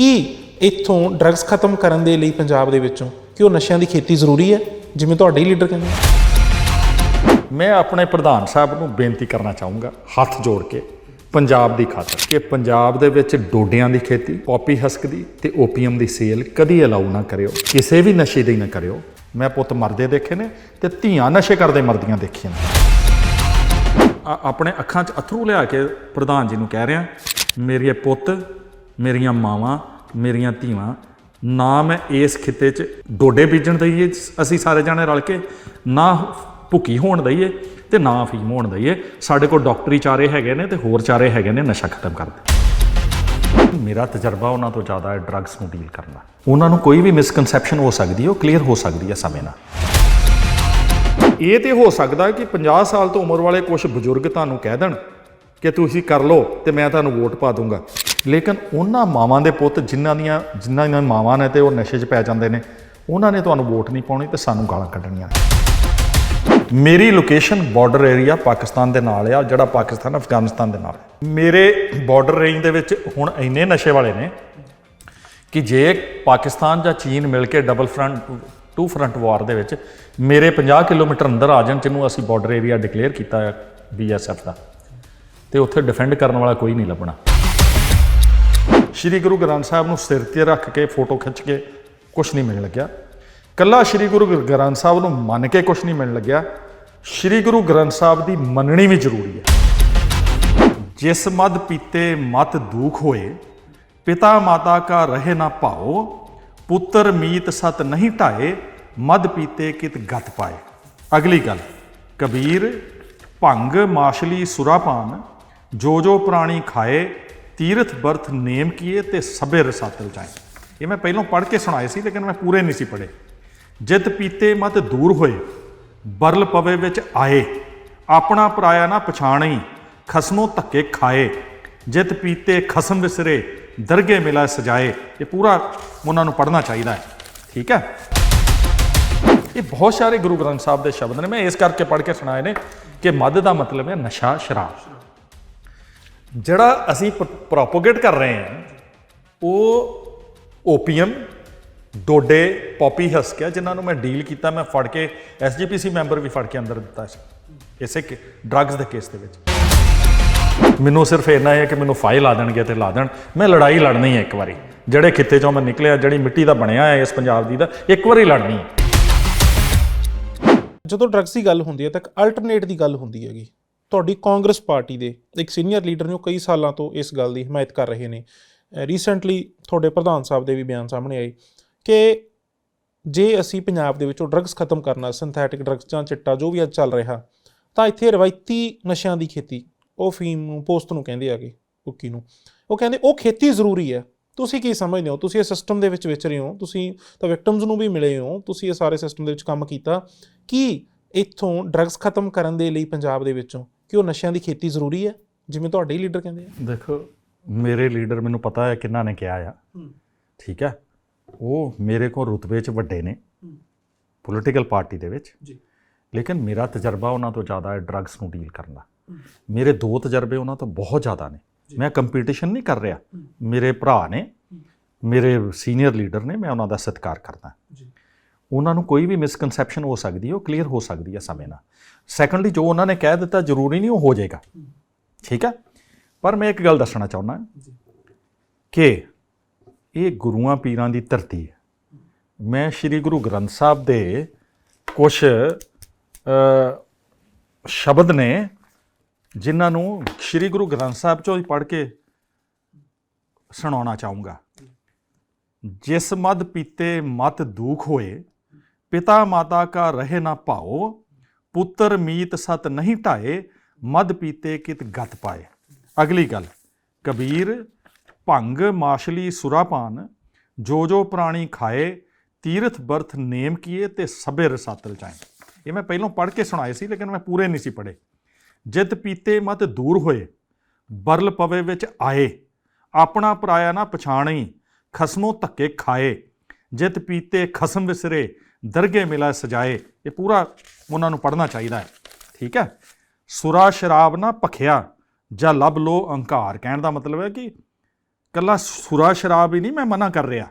ਕੀ ਇੱਥੋਂ ਡਰੱਗਸ ਖਤਮ ਕਰਨ ਦੇ ਲਈ ਪੰਜਾਬ ਦੇ ਵਿੱਚੋਂ? ਕਿ ਉਹ ਨਸ਼ਿਆਂ ਦੀ ਖੇਤੀ ਜ਼ਰੂਰੀ ਹੈ? ਜਿਵੇਂ ਤੁਹਾਡੇ ਹੀ ਲੀਡਰ ਕਹਿੰਦੇ ਮੈਂ ਆਪਣੇ ਪ੍ਰਧਾਨ ਸਾਹਿਬ ਨੂੰ ਬੇਨਤੀ ਕਰਨਾ ਚਾਹੂੰਗਾ, ਹੱਥ ਜੋੜ ਕੇ, ਪੰਜਾਬ ਦੀ ਖਾਤਰ, ਕਿ ਪੰਜਾਬ ਦੇ ਵਿੱਚ ਡੋਡਿਆਂ ਦੀ ਖੇਤੀ, ਪੌਪੀ ਹਸਕ ਦੀ ਤੇ ਓਪੀਅਮ ਦੀ ਸੇਲ ਕਦੀ ਅਲਾਉ ਨਾ ਕਰਿਓ, ਕਿਸੇ ਵੀ ਨਸ਼ੇ ਦੀ ਨਾ ਕਰਿਓ। ਮੈਂ ਪੁੱਤ ਮਰਦੇ ਦੇਖੇ ਨੇ ਤੇ ਧੀਆਂ ਨਸ਼ੇ ਕਰਦੇ ਮਰਦੀਆਂ ਦੇਖੀਆਂ ਨੇ। ਆਪਣੇ ਅੱਖਾਂ 'ਚ ਅਥਰੂ ਲਿਆ ਕੇ ਪ੍ਰਧਾਨ ਜੀ ਨੂੰ ਕਹਿ ਰਿਹਾ ਮੇਰੇ ਪੁੱਤ, ਮੇਰੀਆਂ ਮਾਵਾਂ ਮੇਰੀਆਂ ਧੀਆਂ, ਨਾ ਮੈਂ ਇਸ ਖਿੱਤੇ 'ਚ ਡੋਡੇ ਬੀਜਣ ਦਈਏ, ਅਸੀਂ ਸਾਰੇ ਜਾਣੇ ਰਲ ਕੇ, ਨਾ ਭੁੱਕੀ ਹੋਣ ਦਈਏ ਤੇ ਨਾ ਅਫੀਮ ਹੋਣ ਦਈਏ। ਸਾਡੇ ਕੋਲ ਡਾਕਟਰੀ ਚਾਰੇ ਹੈਗੇ ਨੇ ਤੇ ਹੋਰ ਚਾਰੇ ਹੈਗੇ ਨੇ, ਨਸ਼ਾ ਖਤਮ ਕਰ ਦੇ। ਮੇਰਾ ਤਜਰਬਾ ਉਹਨਾਂ ਤੋਂ ਜ਼ਿਆਦਾ ਹੈ ਡਰੱਗਸ ਨੂੰ ਡੀਲ ਕਰਨਾ ਉਹਨਾਂ ਨੂੰ ਕੋਈ ਵੀ ਮਿਸਕਨਸੈਪਸ਼ਨ ਹੋ ਸਕਦੀ ਹੈ, ਉਹ ਕਲੀਅਰ ਹੋ ਸਕਦੀ ਹੈ ਸਮੇਂ ਨਾਲ। ਇਹ ਤੇ ਹੋ ਸਕਦਾ ਕਿ 50 ਸਾਲ ਤੋਂ ਉਮਰ ਵਾਲੇ ਕੁਝ ਬਜ਼ੁਰਗ ਤੁਹਾਨੂੰ ਕਹਿ ਦੇਣ ਕਿ ਤੁਸੀਂ ਕਰ ਲਓ ਤੇ ਮੈਂ ਤੁਹਾਨੂੰ ਵੋਟ ਪਾ ਦੂੰਗਾ। ਲੇਕਿਨ ਉਹਨਾਂ ਮਾਵਾਂ ਦੇ ਪੁੱਤ ਜਿਨ੍ਹਾਂ ਦੀਆਂ ਜਿਨ੍ਹਾਂ ਦੀਆਂ ਮਾਵਾਂ ਨੇ ਤੇ ਉਹ ਨਸ਼ੇ 'ਚ ਪੈ ਜਾਂਦੇ ਨੇ, ਉਹਨਾਂ ਨੇ ਤੁਹਾਨੂੰ ਵੋਟ ਨਹੀਂ ਪਾਉਣੀ ਤੇ ਸਾਨੂੰ ਗਾਲਾਂ ਕੱਢਣੀਆਂ ਮੇਰੀ ਲੋਕੇਸ਼ਨ ਬਾਰਡਰ ਏਰੀਆ ਪਾਕਿਸਤਾਨ ਦੇ ਨਾਲ ਆ, ਜਿਹੜਾ ਪਾਕਿਸਤਾਨ, ਅਫਗਾਨਿਸਤਾਨ ਦੇ ਨਾਲ ਮੇਰੇ ਬਾਰਡਰ ਰੇਂਜ ਦੇ ਵਿੱਚ ਹੁਣ ਇੰਨੇ ਨਸ਼ੇ ਵਾਲੇ ਨੇ ਕਿ ਜੇ ਪਾਕਿਸਤਾਨ ਜਾਂ ਚੀਨ ਮਿਲ ਕੇ double front two front war ਦੇ ਵਿੱਚ ਮੇਰੇ 50 ਕਿਲੋਮੀਟਰ ਅੰਦਰ ਆ ਜਾਣ, ਜਿਹਨੂੰ ਅਸੀਂ ਬਾਰਡਰ ਏਰੀਆ ਡਿਕਲੇਅਰ ਕੀਤਾ ਹੈ ਬੀਐਸਐਫ ਦਾ, ਤੇ ਉੱਥੇ ਡਿਫੈਂਡ ਕਰਨ ਵਾਲਾ ਕੋਈ ਨਹੀਂ ਲੱਭਣਾ। ਸ਼੍ਰੀ ਗੁਰੂ ਗ੍ਰੰਥ ਸਾਹਿਬ ਨੂੰ ਸਿਰ ਤੇ ਰੱਖ ਕੇ, ਫੋਟੋ ਖਿੱਚ ਕੇ ਕੁਝ ਨਹੀਂ ਮਿਲਣ ਲੱਗਿਆ। ਕੱਲਾ ਸ਼੍ਰੀ ਗੁਰੂ ਗ੍ਰੰਥ ਸਾਹਿਬ ਨੂੰ ਮੰਨ ਕੇ ਕੁਝ ਨਹੀਂ ਮਿਲਣ ਲੱਗਿਆ। ਸ਼੍ਰੀ ਗੁਰੂ ਗ੍ਰੰਥ ਸਾਹਿਬ ਦੀ ਮੰਨਣੀ ਵੀ ਜ਼ਰੂਰੀ ਹੈ। ਜਿਸ ਮਦ ਪੀਤੇ ਮਤ ਦੁਖ ਹੋਏ, ਪਿਤਾ ਮਾਤਾ ਕਾ ਰਹੇ ਨਾ ਭਾਓ, ਪੁੱਤਰ ਮੀਤ ਸਤ ਨਹੀਂ ਢਾਏ ਮਦ ਪੀਤੇ ਕਿਤ ਗਤ ਪਾਏ। ਅਗਲੀ ਗੱਲ, ਕਬੀਰ, ਭੰਗ ਮਾਸ਼ਲੀ ਸੁਰਾਪਾਨ ਜੋ ਜੋ ਪ੍ਰਾਣੀ ਖਾਏ ਤੀਰਥ ਬਰਥ ਨੇਮ ਕੀਏ ਤੇ ਸਭੇ ਰਸਾਤਲ ਜਾਏ। ਇਹ ਮੈਂ ਪਹਿਲਾਂ ਪੜ੍ਹ ਕੇ ਸੁਣਾਏ ਸੀ, ਲੇਕਿਨ ਮੈਂ ਪੂਰੇ ਨਹੀਂ ਸੀ ਪੜ੍ਹੇ। ਜਿਤ ਪੀਤੇ ਮਤ ਦੂਰ ਹੋਏ, ਬਰਲ ਪਵੇ ਵਿੱਚ ਆਏ, ਆਪਣਾ ਪਰਾਇਆ ਨਾ ਪਛਾਣੀ ਖਸਮੋਂ ਧੱਕੇ ਖਾਏ। ਜਿਤ ਪੀਤੇ ਖਸਮ ਵਿਸਰੇ, ਦਰਗੇ ਮਿਲਾ ਸਜਾਏ। ਇਹ ਪੂਰਾ ਉਹਨਾਂ ਨੂੰ ਪੜ੍ਹਨਾ ਚਾਹੀਦਾ ਹੈ। ਠੀਕ ਹੈ? ਇਹ ਬਹੁਤ ਸਾਰੇ ਗੁਰੂ ਗ੍ਰੰਥ ਸਾਹਿਬ ਦੇ ਸ਼ਬਦ ਨੇ। ਮੈਂ ਇਸ ਕਰਕੇ ਪੜ੍ਹ ਕੇ ਸੁਣਾਏ ਨੇ ਕਿ ਮਦ ਦਾ ਮਤਲਬ ਹੈ ਨਸ਼ਾ ਸ਼ਰਾਬ ਜਿਹੜਾ ਅਸੀਂ ਪ੍ਰੋਪੋਗੇਟ ਕਰ ਰਹੇ ਹਾਂ, ਉਹ ਓਪੀਅਮ ਡੋਡੇ ਪੌਪੀ ਹਸਕ ਹੈ ਜਿਨ੍ਹਾਂ ਨੂੰ ਮੈਂ ਡੀਲ ਕੀਤਾ, ਮੈਂ ਫੜ ਕੇ ਐਸਜੀਪੀਸੀ ਮੈਂਬਰ ਵੀ ਫੜ ਕੇ ਅੰਦਰ ਦਿੱਤਾ ਸੀ, ਇਸੇ ਡਰੱਗਸ ਦੇ ਕੇਸ ਦੇ ਵਿੱਚ। ਮੈਨੂੰ ਸਿਰਫ ਇੰਨਾ ਹੈ ਕਿ ਮੈਨੂੰ ਫਾਈਲ ਆ ਦੇਣਗੇ ਤੇ ਲਾ ਦੇਣ। ਮੈਂ ਲੜਾਈ ਲੜਨੀ ਹੈ ਇੱਕ ਵਾਰੀ। ਜਿਹੜੇ ਖਿੱਤੇ ਚੋਂ ਮੈਂ ਨਿਕਲਿਆ, ਜਿਹੜੀ ਮਿੱਟੀ ਦਾ ਬਣਿਆ ਹੈ ਇਸ ਪੰਜਾਬ ਦੀ ਦਾ, ਇੱਕ ਵਾਰੀ ਲੜਨੀ ਹੈ। ਜਦੋਂ ਡਰੱਗਸ ਦੀ ਗੱਲ ਹੁੰਦੀ ਹੈ, ਤਾਂ ਇੱਕ ਅਲਟਰਨੇਟ ਦੀ ਗੱਲ ਹੁੰਦੀ ਹੈਗੀ। ਤੁਹਾਡੀ ਕਾਂਗਰਸ ਪਾਰਟੀ ਦੇ ਇੱਕ ਸੀਨੀਅਰ ਲੀਡਰ ਨੇ ਉਹ ਕਈ ਸਾਲਾਂ ਤੋਂ ਇਸ ਗੱਲ ਦੀ ਹਮਾਇਤ ਕਰ ਰਹੇ ਨੇ। ਰੀਸੈਂਟਲੀ ਤੁਹਾਡੇ ਪ੍ਰਧਾਨ ਸਾਹਿਬ ਦੇ ਵੀ ਬਿਆਨ ਸਾਹਮਣੇ ਆਏ ਕਿ ਜੇ ਅਸੀਂ ਪੰਜਾਬ ਦੇ ਵਿੱਚੋਂ ਡਰੱਗਸ ਖਤਮ ਕਰਨਾ ਸਿੰਥੈਟਿਕ ਡਰੱਗਸ ਜਾਂ ਚਿੱਟਾ ਜੋ ਵੀ ਅੱਜ ਚੱਲ ਰਿਹਾ, ਤਾਂ ਇੱਥੇ ਰਵਾਇਤੀ ਨਸ਼ਿਆਂ ਦੀ ਖੇਤੀ, ਉਹ ਫੀਮ ਨੂੰ ਪੋਸਟ ਨੂੰ ਕਹਿੰਦੇ ਆਗੇ ਕੁੱਕੀ ਨੂੰ। ਉਹ ਕਹਿੰਦੇ, ਉਹ ਖੇਤੀ ਜ਼ਰੂਰੀ ਹੈ। ਤੁਸੀਂ ਕੀ ਸਮਝਦੇ ਹੋ? ਤੁਸੀਂ ਇਹ ਸਿਸਟਮ ਦੇ ਵਿੱਚ ਵਿਚ ਰਹੇ ਹੋ, ਤੁਸੀਂ ਤਾਂ ਵਿਕਟਮਸ ਨੂੰ ਵੀ ਮਿਲੇ ਹੋ, ਤੁਸੀਂ ਇਹ ਸਾਰੇ ਸਿਸਟਮ ਦੇ ਵਿੱਚ ਕੰਮ ਕੀਤਾ। ਕੀ ਇੱਥੋਂ ਡਰੱਗਸ ਖਤਮ ਕਰਨ ਦੇ ਲਈ ਪੰਜਾਬ ਦੇ ਵਿੱਚੋਂ ਕਿ ਉਹ ਨਸ਼ਿਆਂ ਦੀ ਖੇਤੀ ਜ਼ਰੂਰੀ ਹੈ ਜਿਵੇਂ ਤੁਹਾਡੇ ਹੀ ਲੀਡਰ ਕਹਿੰਦੇ ਆ? ਦੇਖੋ ਮੇਰੇ ਲੀਡਰ ਮੈਨੂੰ ਪਤਾ ਹੈ ਕਿੰਨਾ ਨੇ ਕਿਹਾ ਆ। ਠੀਕ ਹੈ? ਉਹ ਮੇਰੇ ਕੋਲ ਰੁਤਬੇ 'ਚ ਵੱਡੇ ਨੇ ਪੋਲੀਟੀਕਲ ਪਾਰਟੀ ਦੇ ਵਿੱਚ। ਜੀ। ਲੇਕਿਨ ਮੇਰਾ ਤਜਰਬਾ ਉਹਨਾਂ ਤੋਂ ਜ਼ਿਆਦਾ ਹੈ ਡਰੱਗਸ ਨੂੰ ਡੀਲ ਕਰਨ ਦਾ। ਮੇਰੇ ਦੋ ਤਜਰਬੇ ਉਹਨਾਂ ਤੋਂ ਬਹੁਤ ਜ਼ਿਆਦਾ ਨੇ। ਮੈਂ ਕੰਪੀਟੀਸ਼ਨ ਨਹੀਂ ਕਰ ਰਿਹਾ। ਮੇਰੇ ਭਰਾ ਨੇ ਮੇਰੇ ਸੀਨੀਅਰ ਲੀਡਰ ਨੇ ਮੈਂ ਉਹਨਾਂ ਦਾ ਸਤਿਕਾਰ ਕਰਦਾ। ਜੀ। ਉਹਨਾਂ ਨੂੰ ਕੋਈ ਵੀ ਮਿਸਕਨਸੈਪਸ਼ਨ ਹੋ ਸਕਦੀ ਹੈ ਉਹ ਕਲੀਅਰ ਹੋ ਸਕਦੀ ਹੈ ਸਮੇਂ ਨਾਲ। ਸੈਕੰਡਲੀ ਜੋ ਉਹਨਾਂ ਨੇ ਕਹਿ ਦਿੱਤਾ ਜ਼ਰੂਰੀ ਨਹੀਂ ਉਹ ਹੋ ਜਾਏਗਾ। ਠੀਕ ਹੈ? ਪਰ ਮੈਂ ਇੱਕ ਗੱਲ ਦੱਸਣਾ ਚਾਹੁੰਦਾ ਕਿ ਇਹ ਗੁਰੂਆਂ ਪੀਰਾਂ ਦੀ ਧਰਤੀ ਹੈ। ਮੈਂ ਸ੍ਰੀ ਗੁਰੂ ਗ੍ਰੰਥ ਸਾਹਿਬ ਦੇ ਕੁਝ ਸ਼ਬਦ ਨੇ ਜਿਨ੍ਹਾਂ ਨੂੰ ਸ੍ਰੀ ਗੁਰੂ ਗ੍ਰੰਥ ਸਾਹਿਬ ਚੋਂ ਹੀ ਪੜ੍ਹ ਕੇ ਸੁਣਾਉਣਾ ਚਾਹੂੰਗਾ। ਜਿਸ ਮਦ ਪੀਤੇ ਮਤ ਦੁਖ ਹੋਏ ਪਿਤਾ ਮਾਤਾ ਕਾ ਰਹੇ ਨਾ ਭਾਓ, ਪੁੱਤਰ ਮੀਤ ਸਤ ਨਹੀਂ ਢਾਏ ਮਦ ਪੀਤੇ ਕਿਤ ਗਤ ਪਾਏ। ਅਗਲੀ ਗੱਲ, ਕਬੀਰ, ਭੰਗ ਮਾਸ਼ਲੀ ਸੁਰਾਪਾਨ, ਜੋ ਜੋ ਪ੍ਰਾਣੀ ਖਾਏ, ਤੀਰਥ ਬਰਥ ਨੇਮ ਕੀਏ ਤੇ ਸਭੇ ਰਸਾਤਲ ਚਾਏ। ਇਹ ਮੈਂ ਪਹਿਲਾਂ ਪੜ੍ਹ ਕੇ ਸੁਣਾਏ ਸੀ, ਲੇਕਿਨ ਮੈਂ ਪੂਰੇ ਨਹੀਂ ਸੀ ਪੜ੍ਹੇ। ਜਿਤ ਪੀਤੇ ਮਤ ਦੂਰ ਹੋਏ, ਬਰਲ ਪਵੇ ਵਿੱਚ ਆਏ, ਆਪਣਾ ਪਰਾਇਆ ਨਾ ਪਛਾਣੀ ਖਸਮੋ ਧੱਕੇ ਖਾਏ। ਜਿਤ ਪੀਤੇ ਖਸਮ ਵਿਸਰੇ ਦਰਗੇ ਮਿਲਾ ਸਜਾਏ, ਇਹ ਪੂਰਾ ਉਹਨਾਂ ਨੂੰ ਪੜ੍ਹਨਾ ਚਾਹੀਦਾ ਹੈ। ਠੀਕ ਹੈ? ਸੁਰਾ ਸ਼ਰਾਬ ਨਾ ਭਖਿਆ ਜਾਂ ਲੱਭ ਲੋ ਅਹੰਕਾਰ। ਕਹਿਣ ਦਾ ਮਤਲਬ ਹੈ ਕਿ ਕੱਲਾ ਸੁਰਾ ਸ਼ਰਾਬ ਹੀ ਨਹੀਂ ਮੈਂ ਮਨਾ ਕਰ ਰਿਹਾ।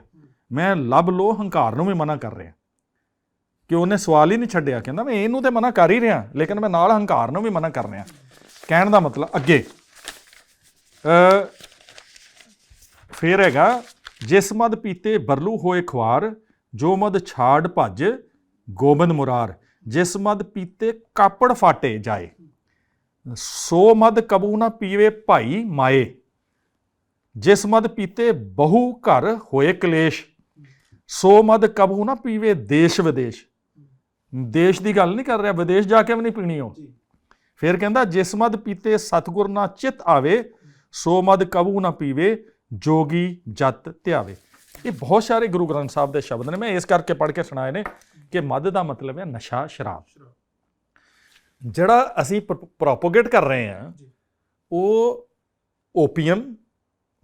ਮੈਂ ਲੱਭ ਲੋ ਹੰਕਾਰ ਨੂੰ ਵੀ ਮਨਾ ਕਰ ਰਿਹਾ। ਕਿ ਉਹਨੇ ਸਵਾਲ ਹੀ ਨਹੀਂ ਛੱਡਿਆ। ਕਹਿੰਦਾ ਮੈਂ ਇਹਨੂੰ ਤੇ ਮਨਾ ਕਰ ਹੀ ਰਿਹਾ, ਲੇਕਿਨ ਮੈਂ ਨਾਲ ਹੰਕਾਰ ਨੂੰ ਵੀ ਮਨਾ ਕਰ ਰਿਹਾ। ਕਹਿਣ ਦਾ ਮਤਲਬ ਅੱਗੇ ਅ ਫੇਰ ਹੈਗਾ, ਜਿਸ ਮਦ ਪੀਤੇ ਬਰਲੂ ਹੋਏ ਖਵਾਰ ਜੋ ਮਦ ਛਾੜ ਭੱਜ ਗੋਬਿੰਦ ਮੁਰਾਰ ਜਿਸ ਮਦ ਪੀਤੇ ਕਾਪੜ ਫਾਟੇ ਜਾਏ। ਸੋ ਮਦ ਕਬੂ ਨਾ ਪੀਵੇ ਭਾਈ ਮਾਏ ਜਿਸ ਮਦ ਪੀਤੇ ਬਹੁ ਘਰ ਹੋਏ ਕਲੇਸ਼। ਸੋ ਮਦ ਕਬੂ ਨਾ ਪੀਵੇ ਦੇਸ਼ ਵਿਦੇਸ਼। ਦੇਸ਼ ਦੀ ਗੱਲ ਨਹੀਂ ਕਰ ਰਿਹਾ ਵਿਦੇਸ਼ ਜਾ ਕੇ ਵੀ ਨਹੀਂ ਪੀਣੀ ਉਹ। ਫਿਰ ਕਹਿੰਦਾ ਜਿਸ ਮਦ ਪੀਤੇ ਸਤਗੁਰ ਨਾ ਚਿਤ ਆਵੇ ਸੋ ਮਦ ਕਬੂ ਨਾ ਪੀਵੇ ਜੋਗੀ ਜਤ ਧਿਆਵੇ। ਇਹ ਬਹੁਤ ਸਾਰੇ ਗੁਰੂ ਗ੍ਰੰਥ ਸਾਹਿਬ ਦੇ ਸ਼ਬਦ ਨੇ। ਮੈਂ ਇਸ ਕਰਕੇ ਪੜ੍ਹ ਕੇ ਸੁਣਾਏ ਨੇ ਕਿ ਮਦ ਦਾ ਮਤਲਬ ਹੈ ਨਸ਼ਾ ਸ਼ਰਾਬ। ਜਿਹੜਾ ਅਸੀਂ ਪ੍ਰੋਪੋਗੇਟ ਕਰ ਰਹੇ ਹਾਂ ਉਹ ਓਪੀਅਮ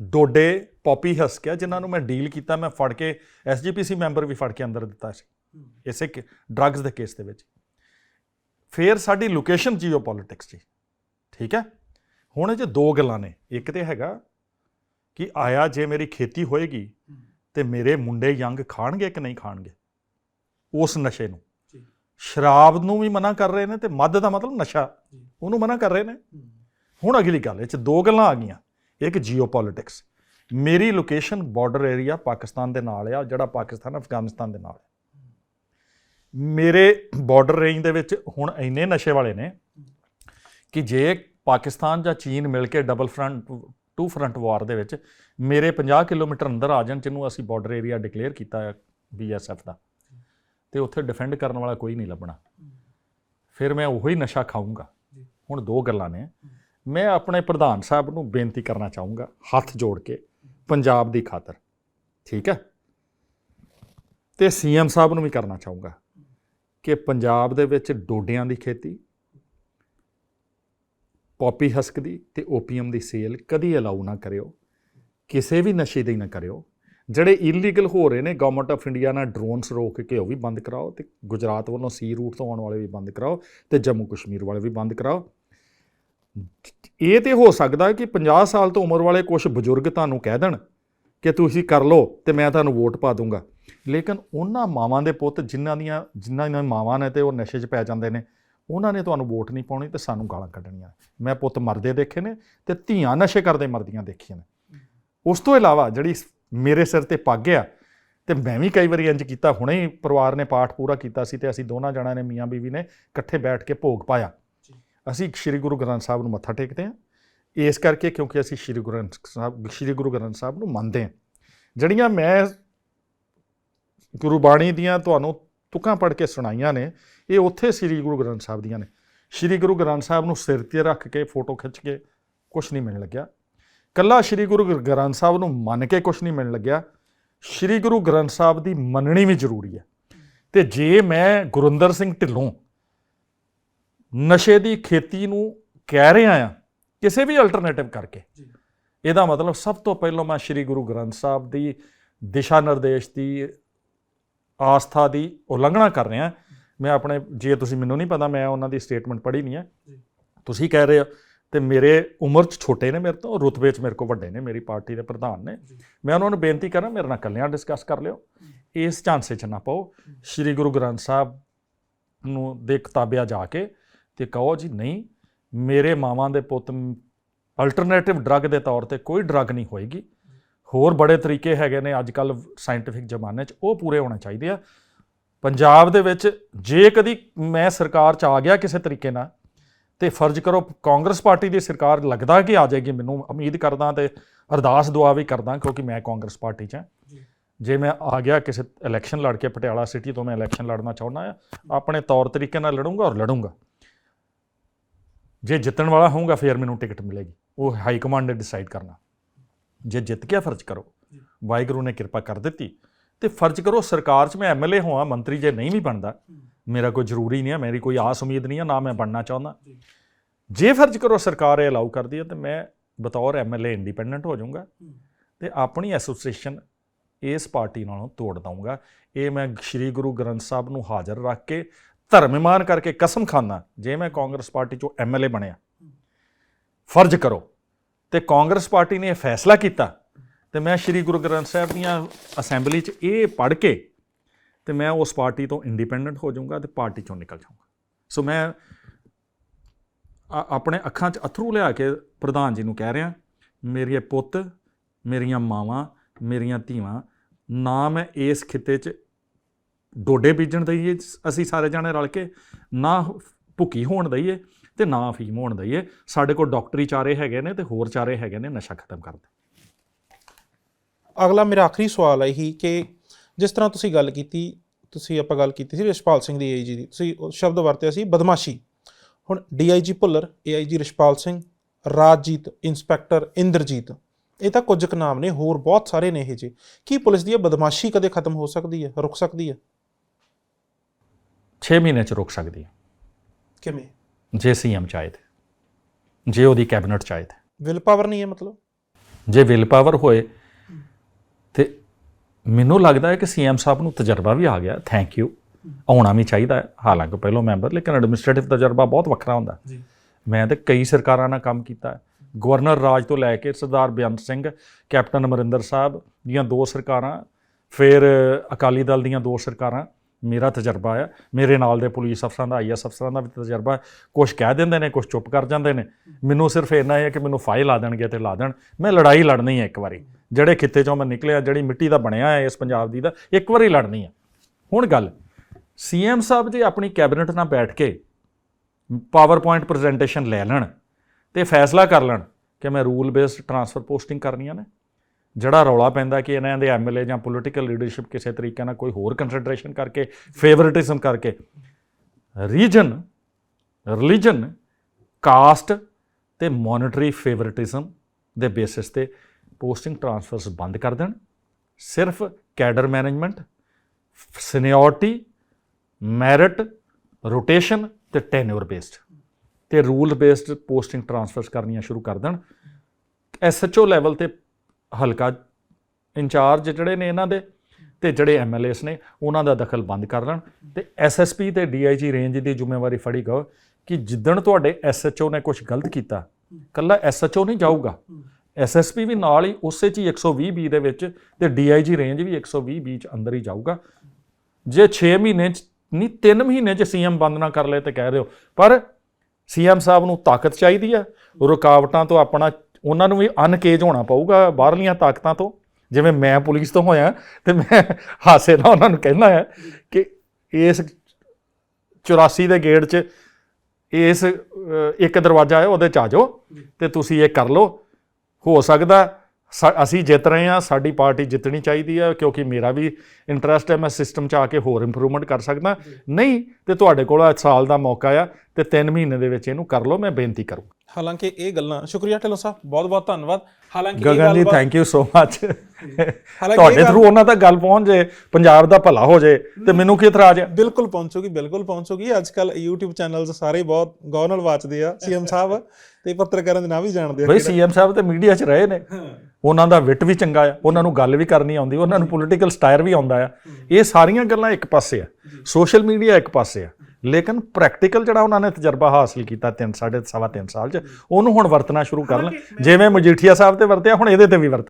ਡੋਡੇ ਪੌਪੀ ਹਸਕਿਆ ਜਿਨ੍ਹਾਂ ਨੂੰ ਮੈਂ ਡੀਲ ਕੀਤਾ ਮੈਂ ਫੜ ਕੇ ਐਸਜੀਪੀਸੀ ਮੈਂਬਰ ਵੀ ਫੜ ਕੇ ਅੰਦਰ ਦਿੱਤਾ ਸੀ। ਇਸੇ ਡਰੱਗਸ ਦੇ ਕੇਸ ਦੇ ਵਿੱਚ। ਫਿਰ ਸਾਡੀ ਲੋਕੇਸ਼ਨ ਜੀਓਪੋਲਿਟਿਕਸ ਜੀ। ਠੀਕ ਹੈ? ਹੁਣ ਇਹ 'ਚ ਦੋ ਗੱਲਾਂ ਨੇ। ਇੱਕ ਤੇ ਹੈਗਾ ਕਿ ਆਇਆ ਜੇ ਮੇਰੀ ਖੇਤੀ ਹੋਏਗੀ ਤੇ ਮੇਰੇ ਮੁੰਡੇ ਯੰਗ ਖਾਣਗੇ ਕਿ ਨਹੀਂ ਖਾਣਗੇ? ਉਸ ਨਸ਼ੇ ਨੂੰ। ਸ਼ਰਾਬ ਨੂੰ ਵੀ ਮਨਾ ਕਰ ਰਹੇ ਨੇ ਤੇ ਮਦ ਦਾ ਮਤਲਬ ਨਸ਼ਾ। ਉਹਨੂੰ ਮਨਾ ਕਰ ਰਹੇ ਨੇ। ਹੁਣ ਅਗਲੀ ਗੱਲ ਇਹ ਚ ਦੋ ਗੱਲਾਂ ਆ ਗਈਆਂ। ਇੱਕ ਜੀਓਪੋਲਿਟਿਕਸ ਮੇਰੀ ਲੋਕੇਸ਼ਨ ਬਾਰਡਰ ਏਰੀਆ ਪਾਕਿਸਤਾਨ ਦੇ ਨਾਲ ਆ ਜਿਹੜਾ ਪਾਕਿਸਤਾਨ ਅਫਗਾਨਿਸਤਾਨ ਦੇ ਨਾਲ ਮੇਰੇ ਬਾਰਡਰ ਰੇਂਜ ਦੇ ਵਿੱਚ ਹੁਣ ਇੰਨੇ ਨਸ਼ੇ ਵਾਲੇ ਨੇ ਕਿ ਜੇ ਪਾਕਿਸਤਾਨ ਜਾਂ ਚੀਨ ਮਿਲ ਕੇ double front two front war ਦੇ ਵਿੱਚ ਮੇਰੇ 50 ਕਿਲੋਮੀਟਰ ਅੰਦਰ ਆ ਜਾਣ ਜਿਹਨੂੰ ਅਸੀਂ ਬਾਰਡਰ ਏਰੀਆ ਡਿਕਲੇਅਰ ਕੀਤਾ ਹੈ ਬੀਐਸਐਫ ਦਾ। ਤੇ ਉੱਥੇ ਡਿਫੈਂਡ ਕਰਨ ਵਾਲਾ ਕੋਈ ਨਹੀਂ ਲੱਭਣਾ। ਫਿਰ ਮੈਂ ਉਹੀ ਨਸ਼ਾ ਖਾਊਂਗਾ। ਹੁਣ ਦੋ ਗੱਲਾਂ ਨੇ। ਮੈਂ ਆਪਣੇ ਪ੍ਰਧਾਨ ਸਾਹਿਬ ਨੂੰ ਬੇਨਤੀ ਕਰਨਾ ਚਾਹੂੰਗਾ ਹੱਥ ਜੋੜ ਕੇ ਪੰਜਾਬ ਦੀ ਖਾਤਰ। ਠੀਕ ਹੈ? ਤੇ ਸੀਐਮ ਸਾਹਿਬ ਨੂੰ ਵੀ ਕਰਨਾ ਚਾਹੂੰਗਾ ਕਿ ਪੰਜਾਬ ਦੇ ਵਿੱਚ ਡੋਡਿਆਂ ਦੀ ਖੇਤੀ ਪੌਪੀ ਹਸਕ ਦੀ ਤੇ ਓਪੀਅਮ ਦੀ ਸੇਲ ਕਦੀ ਅਲਾਉ ਨਾ ਕਰਿਓ, ਕਿਸੇ ਵੀ ਨਸ਼ੇ ਦੀ ਨਾ ਕਰਿਓ। ਜਿਹੜੇ ਇਲੀਗਲ ਹੋ ਰਹੇ ਨੇ ਗਵਰਨਮੈਂਟ ਆਫ ਇੰਡੀਆ ਨਾਲ ਡਰੋਨਸ ਰੋਕ ਕੇ ਉਹ ਵੀ ਬੰਦ ਕਰਾਓ ਤੇ ਗੁਜਰਾਤ ਵੱਲੋਂ ਸੀ ਰੂਟ ਤੋਂ ਆਉਣ ਵਾਲੇ ਵੀ ਬੰਦ ਕਰਾਓ ਤੇ ਜੰਮੂ ਕਸ਼ਮੀਰ ਵਾਲੇ ਵੀ ਬੰਦ ਕਰਾਓ। ਇਹ ਤੇ ਹੋ ਸਕਦਾ ਕਿ 50 ਸਾਲ ਤੋਂ ਉਮਰ ਵਾਲੇ ਕੁਝ ਬਜ਼ੁਰਗ ਤੁਹਾਨੂੰ ਕਹਿ ਦੇਣ ਕਿ ਤੁਸੀਂ ਕਰ ਲਓ ਤੇ ਮੈਂ ਤੁਹਾਨੂੰ ਵੋਟ ਪਾ ਦੂੰਗਾ। ਲੇਕਿਨ ਉਹਨਾਂ ਮਾਵਾਂ ਦੇ ਪੁੱਤ ਜਿਨ੍ਹਾਂ ਦੀਆਂ ਜਿਨ੍ਹਾਂ ਦੀਆਂ ਮਾਵਾਂ ਨੇ ਤੇ ਉਹ ਨਸ਼ੇ 'ਚ ਪੈ ਜਾਂਦੇ ਨੇ ਉਹਨਾਂ ਨੇ ਤੁਹਾਨੂੰ ਵੋਟ ਨਹੀਂ ਪਾਉਣੀ ਤੇ ਸਾਨੂੰ ਗਾਲਾਂ ਕੱਢਣੀਆਂ ਮੈਂ ਪੁੱਤ ਮਰਦੇ ਦੇਖੇ ਨੇ ਤੇ ਧੀਆਂ ਨਸ਼ੇ ਕਰਦੇ ਮਰਦੀਆਂ ਦੇਖੀਆਂ ਨੇ। ਉਸ ਤੋਂ ਇਲਾਵਾ ਜਿਹੜੀ ਮੇਰੇ ਸਿਰ ਤੇ ਪੱਗ ਆ ਤੇ ਮੈਂ ਵੀ ਕਈ ਵਾਰੀ ਇੰਜ ਕੀਤਾ ਹੁਣੇ ਹੀ ਪਰਿਵਾਰ ਨੇ ਪਾਠ ਪੂਰਾ ਕੀਤਾ ਸੀ ਤੇ ਅਸੀਂ ਦੋਨਾਂ ਜਣਾਂ ਨੇ ਮੀਆਂ ਬੀਵੀ ਨੇ ਇਕੱਠੇ ਬੈਠ ਕੇ ਭੋਗ ਪਾਇਆ। ਅਸੀਂ ਸ੍ਰੀ ਗੁਰੂ ਗ੍ਰੰਥ ਸਾਹਿਬ ਨੂੰ ਮੱਥਾ ਟੇਕਦੇ ਹਾਂ। ਇਸ ਕਰਕੇ ਕਿਉਂਕਿ ਅਸੀਂ ਸ੍ਰੀ ਗੁਰੂ ਗ੍ਰੰਥ ਸਾਹਿਬ ਸ੍ਰੀ ਗੁਰੂ ਗ੍ਰੰਥ ਸਾਹਿਬ ਨੂੰ ਮੰਨਦੇ ਹਾਂ। ਜਿਹੜੀਆਂ ਮੈਂ ਗੁਰਬਾਣੀ ਦੀਆਂ ਤੁਹਾਨੂੰ ਤੁਕਾਂ ਪੜ੍ਹ ਕੇ ਸੁਣਾਈਆਂ ਨੇ ਇਹ ਉੱਥੇ ਸ੍ਰੀ ਗੁਰੂ ਗ੍ਰੰਥ ਸਾਹਿਬ ਦੀਆਂ ਨੇ। ਸ੍ਰੀ ਗੁਰੂ ਗ੍ਰੰਥ ਸਾਹਿਬ ਨੂੰ ਸਿਰ ਤੇ ਰੱਖ ਕੇ ਫੋਟੋ ਖਿੱਚ ਕੇ ਕੁਝ ਨਹੀਂ ਮਿਲਣ ਲੱਗਿਆ। ਕੱਲਾ ਸ੍ਰੀ ਗੁਰੂ ਗ੍ਰੰਥ ਸਾਹਿਬ ਨੂੰ ਮੰਨ ਕੇ ਕੁਝ ਨਹੀਂ ਮਿਲਣ ਲੱਗਿਆ। ਸ੍ਰੀ ਗੁਰੂ ਗ੍ਰੰਥ ਸਾਹਿਬ ਦੀ ਮੰਨਣੀ ਵੀ ਜ਼ਰੂਰੀ ਹੈ। ਤੇ ਜੇ ਮੈਂ ਗੁਰਿੰਦਰ ਸਿੰਘ ਢਿੱਲੋਂ ਨਸ਼ੇ ਦੀ ਖੇਤੀ ਨੂੰ ਕਹਿ ਰਿਹਾ ਆ ਕਿਸੇ ਵੀ ਅਲਟਰਨੇਟਿਵ ਕਰਕੇ ਇਹਦਾ ਮਤਲਬ ਸਭ ਤੋਂ ਪਹਿਲਾਂ ਮੈਂ ਸ੍ਰੀ ਗੁਰੂ ਗ੍ਰੰਥ ਸਾਹਿਬ ਦੀ ਦਿਸ਼ਾ ਨਿਰਦੇਸ਼ ਦੀ ਆਸਥਾ ਦੀ ਉਲੰਘਣਾ ਕਰ ਰਿਹਾ ਮੈਂ ਆਪਣੇ ਜੇ ਤੁਸੀਂ ਮੈਨੂੰ ਨਹੀਂ ਪਤਾ ਮੈਂ ਉਹਨਾਂ ਦੀ ਸਟੇਟਮੈਂਟ ਪੜ੍ਹੀ ਨਹੀਂ ਹੈ। ਤੁਸੀਂ ਕਹਿ ਰਹੇ ਹੋ ਤੇ ਮੇਰੇ ਉਮਰ 'ਚ ਛੋਟੇ ਨੇ ਮੇਰੇ ਤੋਂ ਰੁਤਬੇ 'ਚ ਮੇਰੇ ਕੋਲ ਵੱਡੇ ਨੇ ਮੇਰੀ ਪਾਰਟੀ ਦੇ ਪ੍ਰਧਾਨ ਨੇ। ਮੈਂ ਉਹਨਾਂ ਨੂੰ ਬੇਨਤੀ ਕਰਾਂ ਮੇਰੇ ਨਾਲ ਕੱਲਿਆਂ ਡਿਸਕਸ ਕਰ ਲਿਓ। ਇਸ ਝਾਂਸੇ 'ਚ ਨਾ ਪਾਓ। ਸ੍ਰੀ ਗੁਰੂ ਗ੍ਰੰਥ ਸਾਹਿਬ ਨੂੰ ਦੇ ਕਿਤਾਬਿਆ ਜਾ ਕੇ ਤੇ ਕਹੋ ਜੀ ਨਹੀਂ ਮੇਰੇ ਮਾਵਾਂ ਦੇ ਪੁੱਤ ਅਲਟਰਨੇਟਿਵ ਡਰੱਗ ਦੇ ਤੌਰ ਤੇ ਕੋਈ ਡਰੱਗ ਨਹੀਂ ਹੋਏਗੀ। ਹੋਰ ਬੜੇ ਤਰੀਕੇ ਹੈਗੇ ਨੇ ਅੱਜ ਕੱਲ ਸਾਇੰਟਿਫਿਕ ਜ਼ਮਾਨੇ 'ਚ ਉਹ ਪੂਰੇ ਹੋਣੇ ਚਾਹੀਦੇ ਆ। ਪੰਜਾਬ ਦੇ ਵਿੱਚ ਜੇ ਕਦੀ ਮੈਂ ਸਰਕਾਰ 'ਚ ਆ ਗਿਆ ਕਿਸੇ ਤਰੀਕੇ ਨਾਲ ਤੇ ਫਰਜ਼ ਕਰੋ ਕਾਂਗਰਸ ਪਾਰਟੀ ਦੀ ਸਰਕਾਰ ਲੱਗਦਾ ਕਿ ਆ ਜਾਏਗੀ ਮੈਨੂੰ ਉਮੀਦ ਕਰਦਾ ਤੇ ਅਰਦਾਸ ਦੁਆ ਵੀ ਕਰਦਾ ਕਿਉਂਕਿ ਮੈਂ ਕਾਂਗਰਸ ਪਾਰਟੀ 'ਚ ਹਾਂ। ਜੇ। ਮੈਂ ਆ ਗਿਆ ਕਿਸੇ ਇਲੈਕਸ਼ਨ ਲੜ ਕੇ ਪਟਿਆਲਾ ਸਿਟੀ ਤੋਂ ਮੈਂ ਇਲੈਕਸ਼ਨ ਲੜਨਾ ਚਾਹੁੰਦਾ ਆ ਆਪਣੇ ਤੌਰ ਤਰੀਕੇ ਨਾਲ ਲੜੂੰਗਾ ਔਰ ਲੜੂੰਗਾ। ਜੇ ਜਿੱਤਣ ਵਾਲਾ ਹੋਊਗਾ ਫਿਰ ਮੈਨੂੰ ਟਿਕਟ ਮਿਲੇਗੀ। ਉਹ ਹਾਈ ਕਮਾਂਡ ਨੇ ਡਿਸਾਈਡ ਕਰਨਾ। ਜੇ ਜਿੱਤ ਗਿਆ ਫਰਜ਼ ਕਰੋ। ਵਾਹਿਗੁਰੂ ਨੇ ਕਿਰਪਾ ਕਰ ਦਿੱਤੀ। ਤੇ ਫਰਜ਼ ਕਰੋ ਸਰਕਾਰ 'ਚ ਮੈਂ ਐਮਐਲਏ ਹੋਵਾਂ ਮੰਤਰੀ ਜੇ ਨਹੀਂ ਵੀ ਬਣਦਾ ਮੇਰਾ ਕੋਈ ਜ਼ਰੂਰੀ ਨਹੀਂ ਹੈ ਮੇਰੀ ਕੋਈ ਆਸ ਉਮੀਦ ਨਹੀਂ ਹੈ ਨਾ ਮੈਂ ਬਣਨਾ ਚਾਹੁੰਦਾ। ਜੇ। ਫਰਜ਼ ਕਰੋ ਸਰਕਾਰ ਇਹ ਅਲਾਉ ਕਰਦੀ ਹੈ ਤੇ ਮੈਂ ਬਤੌਰ ਐਮਐਲਏ ਇੰਡੀਪੈਂਡੈਂਟ ਹੋ ਜਾਊਂਗਾ ਤੇ ਆਪਣੀ ਐਸੋਸੀਏਸ਼ਨ ਇਸ ਪਾਰਟੀ ਨਾਲੋਂ ਤੋੜ ਦਊਂਗਾ। ਇਹ ਮੈਂ ਸ੍ਰੀ ਗੁਰੂ ਗ੍ਰੰਥ ਸਾਹਿਬ ਨੂੰ ਹਾਜ਼ਰ ਰੱਖ ਕੇ ਧਰਮਿਮਾਨ ਕਰਕੇ ਕਸਮ ਖਾਨਾ ਜੇ ਮੈਂ ਕਾਂਗਰਸ ਪਾਰਟੀ ਚੋਂ ਐਮਐਲਏ ਬਣਿਆ। ਫਰਜ਼ ਕਰੋ। ਤੇ ਕਾਂਗਰਸ ਪਾਰਟੀ ਨੇ ਇਹ ਫੈਸਲਾ ਕੀਤਾ ਤੇ ਮੈਂ ਸ੍ਰੀ ਗੁਰੂ ਗ੍ਰੰਥ ਸਾਹਿਬ ਦੀਆਂ ਅਸੈਂਬਲੀ 'ਚ ਇਹ ਪੜ੍ਹ ਕੇ ਤੇ ਮੈਂ ਉਸ ਪਾਰਟੀ ਤੋਂ ਇੰਡੀਪੈਂਡੈਂਟ ਹੋ ਜਾਊਂਗਾ ਤੇ ਪਾਰਟੀ ਚੋਂ ਨਿਕਲ ਜਾਊਂਗਾ। ਸੋ ਮੈਂ ਆਪਣੇ ਅੱਖਾਂ 'ਚ ਅਥਰੂ ਲਿਆ ਕੇ ਪ੍ਰਧਾਨ ਜੀ ਨੂੰ ਕਹਿ ਰਿਹਾ ਮੇਰੇ ਪੁੱਤ, ਮੇਰੀਆਂ ਮਾਵਾਂ, ਮੇਰੀਆਂ ਧੀਵਾਂ ਨਾ ਮੈਂ ਇਸ ਖਿੱਤੇ 'ਚ ਡੋਡੇ ਬੀਜਣ ਦਈਏ ਅਸੀਂ ਸਾਰੇ ਜਾਣੇ ਰਲ ਕੇ, ਨਾ ਭੁੱਕੀ ਹੋਣ ਦਈਏ ਤੇ ਨਾ ਫੀਮ ਹੋਣ ਦਈਏ। ਸਾਡੇ ਕੋਲ ਡਾਕਟਰੀ ਚਾਰੇ ਹੈਗੇ ਨੇ ਤੇ ਹੋਰ ਚਾਰੇ ਹੈਗੇ ਨੇ, ਨਸ਼ਾ ਖਤਮ ਕਰਨ ਦੇ। ਅਗਲਾ ਮੇਰਾ ਆਖਰੀ ਸਵਾਲ ਹੈ ਹੀ ਕਿ ਜਿਸ ਤਰ੍ਹਾਂ ਤੁਸੀਂ ਗੱਲ ਕੀਤੀ ਤੁਸੀਂ ਆਪਾਂ ਗੱਲ ਕੀਤੀ ਸੀ ਰਿਸ਼ਪਾਲ ਸਿੰਘ ਦੀ ਏਆਈਜੀ ਦੀ ਤੁਸੀਂ ਉਹ ਸ਼ਬਦ ਵਰਤਿਆ ਸੀ ਬਦਮਾਸ਼ੀ। ਹੁਣ DIG Bhullar AIG Rishpal Singh Rajjit inspector Inderjit ਇਹ ਤਾਂ ਕੁਝ ਕੁ ਨਾਮ ਨੇ ਹੋਰ ਬਹੁਤ ਸਾਰੇ ਨੇ ਇਹ ਜੇ। ਕੀ ਪੁਲਿਸ ਦੀ ਇਹ ਬਦਮਾਸ਼ੀ ਕਦੇ ਖਤਮ ਹੋ ਸਕਦੀ ਹੈ ਰੁਕ ਸਕਦੀ ਹੈ? 6 ਮਹੀਨੇ 'ਚ ਰੁਕ ਸਕਦੀ ਹੈ। ਕਿਵੇਂ? ਜੇ ਸੀਐਮ ਚਾਹੇ ਤੇ ਜੇ ਉਹਦੀ ਕੈਬਨਿਟ ਚਾਹੇ ਤੇ। ਵਿਲ ਪਾਵਰ ਨਹੀਂ ਹੈ ਮਤਲਬ? ਜੇ ਵਿਲ ਪਾਵਰ ਹੋਏ ਮੈਨੂੰ ਲੱਗਦਾ ਹੈ ਕਿ ਸੀਐਮ ਸਾਹਿਬ ਨੂੰ ਤਜਰਬਾ ਵੀ ਆ ਗਿਆ। ਥੈਂਕ ਯੂ ਆਉਣਾ ਵੀ ਚਾਹੀਦਾ ਹੈ। ਹਾਲਾਂਕਿ ਪਹਿਲੋਂ ਮੈਂਬਰ ਲੇਕਿਨ ਐਡਮਿਨਿਸਟ੍ਰੇਟਿਵ ਤਜਰਬਾ ਬਹੁਤ ਵੱਖਰਾ ਹੁੰਦਾ ਜੀ। ਮੈਂ ਤੇ ਕਈ ਸਰਕਾਰਾਂ ਨਾਲ ਕੰਮ ਕੀਤਾ ਹੈ। ਗਵਰਨਰ ਰਾਜ ਤੋਂ ਲੈ ਕੇ ਸਰਦਾਰ ਬੇਅੰਤ ਸਿੰਘ ਕੈਪਟਨ ਅਮਰਿੰਦਰ ਸਾਹਿਬ ਦੀਆਂ ਦੋ ਸਰਕਾਰਾਂ ਫਿਰ ਅਕਾਲੀ ਦਲ ਦੀਆਂ ਦੋ ਸਰਕਾਰਾਂ ਮੇਰਾ ਤਜਰਬਾ ਆ। ਮੇਰੇ ਨਾਲ ਦੇ ਪੁਲਿਸ ਅਫਸਰਾਂ ਦਾ ਆਈਐਸ ਅਫਸਰਾਂ ਦਾ ਵੀ ਤਜਰਬਾ ਕੁਝ ਕਹਿ ਦਿੰਦੇ ਨੇ ਕੁਝ ਚੁੱਪ ਕਰ ਜਾਂਦੇ ਨੇ। ਮੈਨੂੰ ਸਿਰਫ ਇੰਨਾ ਹੈ ਕਿ ਮੈਨੂੰ ਫਾਈਲ ਲਾ ਦੇਣਗੇ ਤੇ ਲਾ ਦੇਣ। ਮੈਂ ਲੜਾਈ ਲੜਨੀ ਹੈ ਇੱਕ ਵਾਰੀ। ਜਿਹੜੇ ਖਿੱਤੇ ਚੋਂ ਮੈਂ ਨਿਕਲਿਆ, ਜਿਹੜੀ ਮਿੱਟੀ ਦਾ ਬਣਿਆ ਹੈ ਇਸ ਪੰਜਾਬ ਦੀ ਦਾ, ਇੱਕ ਵਾਰੀ ਲੜਨੀ ਹੈ ਹੁਣ ਗੱਲ ਸੀਐਮ ਸਾਹਿਬ ਜੇ ਆਪਣੀ ਕੈਬਨਿਟ ਨਾਲ ਬੈਠ ਕੇ ਪਾਵਰ ਪੁਆਇੰਟ ਪ੍ਰੈਜੈਂਟੇਸ਼ਨ ਲੈ ਲੈਣ ਤੇ ਫੈਸਲਾ ਕਰ ਲੈਣ ਕਿ ਮੈਂ ਰੂਲ ਬੇਸਡ ਟਰਾਂਸਫਰ ਪੋਸਟਿੰਗ ਕਰਨੀਆਂ ਨੇ। ਜਿਹੜਾ ਰੌਲਾ ਪੈਂਦਾ ਕਿ ਇਹਨਾਂ ਦੇ ਐਮਐਲਏ ਜਾਂ ਪੋਲੀਟੀਕਲ ਲੀਡਰਸ਼ਿਪ ਕਿਸੇ ਤਰੀਕੇ ਨਾਲ ਕੋਈ ਹੋਰ ਕੰਸੀਡਰੇਸ਼ਨ ਕਰਕੇ ਫੇਵਰਿਟਿਜ਼ਮ ਕਰਕੇ ਰੀਜਨ ਰਿਲੀਜਨ ਕਾਸਟ ਤੇ ਮੋਨਿਟਰੀ ਫੇਵਰਿਟਿਜ਼ਮ ਦੇ ਬੇਸਿਸ ਤੇ ਪੋਸਟਿੰਗ ਟਰਾਂਸਫਰਸ ਬੰਦ ਕਰ ਦੇਣ। ਸਿਰਫ cadre management seniority merit rotation ਤੇ ਟੈਨਿਓਰ ਬੇਸਡ ਤੇ ਰੂਲ ਬੇਸਡ ਪੋਸਟਿੰਗ ਟਰਾਂਸਫਰਸ ਕਰਨੀਆਂ ਸ਼ੁਰੂ ਕਰ ਦੇਣ। ਐਸਐਚਓ ਲੈਵਲ ਤੇ ਹਲਕਾ ਇੰਚਾਰਜ ਜਿਹੜੇ ਨੇ ਇਹਨਾਂ ਦੇ ਤੇ ਜਿਹੜੇ ਐਮਐਲਏਸ ਨੇ, ਉਹਨਾਂ ਦਾ ਦਖਲ ਬੰਦ ਕਰ ਲੈਣ ਤੇ ਐਸਐਸਪੀ ਤੇ ਡੀਆਈਜੀ ਰੇਂਜ ਦੀ ਜ਼ਿੰਮੇਵਾਰੀ ਫੜੀ ਗਓ ਕਿ ਜਿੱਦਣ ਤੁਹਾਡੇ ਐਸਐਚਓ ਨੇ ਕੁਝ ਗਲਤ ਕੀਤਾ, ਕੱਲਾ ਐਸਐਚਓ ਨਹੀਂ ਜਾਊਗਾ। ਐਸਐਸਪੀ ਵੀ ਨਾਲ ਹੀ ਉਸੇ ਚ ਹੀ 120 ਬੀ ਦੇ ਵਿੱਚ ਤੇ ਡੀਆਈਜੀ ਰੇਂਜ ਵੀ 120 ਬੀ ਚ ਅੰਦਰ ਹੀ ਜਾਊਗਾ। ਜੇ 6 ਮਹੀਨੇ ਚ ਨਹੀਂ 3 ਮਹੀਨੇ ਚ ਸੀਐਮ ਬੰਦ ਨਾ ਕਰ ਲਏ ਤੇ ਕਹਿ ਦਿਓ। ਪਰ ਸੀਐਮ ਸਾਹਿਬ ਨੂੰ ਤਾਕਤ ਚਾਹੀਦੀ ਆ ਰੁਕਾਵਟਾਂ ਤੋਂ ਆਪਣਾ ਉਹਨਾਂ ਨੂੰ ਵੀ ਅਨਕੇਜ ਹੋਣਾ ਪਊਗਾ ਬਾਹਰਲੀਆਂ ਤਾਕਤਾਂ ਤੋਂ। ਜਿਵੇਂ ਮੈਂ ਪੁਲਿਸ ਤੋਂ ਹੋਇਆ, ਤੇ ਮੈਂ ਹਾਸੇ ਨਾਲ ਉਹਨਾਂ ਨੂੰ ਕਹਿੰਦਾ ਹੈ ਕਿ ਇਸ 84 ਦੇ ਗੇੜ 'ਚ ਇਸ ਇੱਕ ਦਰਵਾਜ਼ਾ ਹੈ, ਉਹਦੇ 'ਚ ਆ ਜਾਓ ਤੇ ਤੁਸੀਂ ਇਹ ਕਰ ਲਓ। ਹੋ ਸਕਦਾ ਸਾ- ਅਸੀਂ ਜਿੱਤ ਰਹੇ ਹਾਂ, ਸਾਡੀ ਪਾਰਟੀ ਜਿੱਤਣੀ ਚਾਹੀਦੀ ਹੈ, ਕਿਉਂਕਿ ਮੇਰਾ ਵੀ ਇੰਟਰਸਟ ਹੈ, ਮੈਂ ਸਿਸਟਮ 'ਚ ਆ ਕੇ ਹੋਰ ਇੰਪਰੂਵਮੈਂਟ ਕਰ ਸਕਦਾ। ਨਹੀਂ, ਤੇ ਤੁਹਾਡੇ ਕੋਲ ਸਾਲ ਦਾ ਮੌਕਾ ਆ ਤੇ 3 ਮਹੀਨੇ ਦੇ ਵਿੱਚ ਇਹਨੂੰ ਕਰ ਲਓ ਮੈਂ ਬੇਨਤੀ ਕਰੂੰ ਹਾਲਾਂਕਿ ਇਹ ਗੱਲਾਂ ਸ਼ੁਕਰੀਆ ਢਿੱਲੋਂ ਸਾਹਿਬ ਬਹੁਤ ਬਹੁਤ ਧੰਨਵਾਦ। ਹਾਲਾਂਕਿ ਇਹ ਗਗਨ ਜੀ ਗੱਲਬਾਤ- ਥੈਂਕ ਯੂ ਸੋ ਮੱਚ ਤੁਹਾਡੇ ਥਰੂ ਉਹਨਾਂ ਤੱਕ ਗੱਲ ਪਹੁੰਚ ਜੇ ਪੰਜਾਬ ਦਾ ਭਲਾ ਹੋ ਜੇ ਤੇ ਮੈਨੂੰ ਕੀ ਇਤਰਾਜ਼ ਹੈ? ਬਿਲਕੁਲ ਪਹੁੰਚੂਗੀ ਬਿਲਕੁਲ ਪਹੁੰਚੂਗੀ। ਅੱਜ ਕੱਲ YouTube ਚੈਨਲਸ ਸਾਰੇ ਬਹੁਤ ਗੌਰ ਨਾਲ ਵਾਚਦੇ ਆ ਸੀਐਮ ਸਾਹਿਬ ਤੇ ਪੱਤਰਕਾਰਾਂ ਦੇ ਨਾਂ ਵੀ ਜਾਣਦੇ ਆ ਬਈ ਸੀਐਮ ਸਾਹਿਬ ਤੇ ਮੀਡੀਆ 'ਚ ਰਹੇ ਨੇ। ਉਹਨਾਂ ਦਾ ਵਿਟ ਵੀ ਚੰਗਾ ਆ ਉਹਨਾਂ ਨੂੰ ਗੱਲ ਵੀ ਕਰਨੀ ਆਉਂਦੀ ਉਹਨਾਂ ਨੂੰ ਪੋਲੀਟੀਕਲ ਸਟਾਇਰ ਵੀ ਆਉਂਦਾ ਆ। ਇਹ ਸਾਰੀਆਂ ਗੱਲਾਂ ਇੱਕ ਪਾਸੇ ਆ। ਸੋਸ਼ਲ ਮੀਡੀਆ ਇੱਕ ਪਾਸੇ ਆ। ਲੇਕਿਨ ਪ੍ਰੈਕਟੀਕਲ ਜਿਹੜਾ ਉਹਨਾਂ ਨੇ ਤਜਰਬਾ ਹਾਸਲ ਕੀਤਾ 3 ਸਾਢੇ ਸਵਾ 3 ਸਾਲ 'ਚ ਉਹਨੂੰ ਹੁਣ ਵਰਤਣਾ ਸ਼ੁਰੂ ਕਰਨ ਜਿਵੇਂ ਮਜੀਠੀਆ ਸਾਹਿਬ ਤੇ ਵਰਤਿਆ ਹੁਣ ਇਹਦੇ ਤੇ ਵੀ ਵਰਤ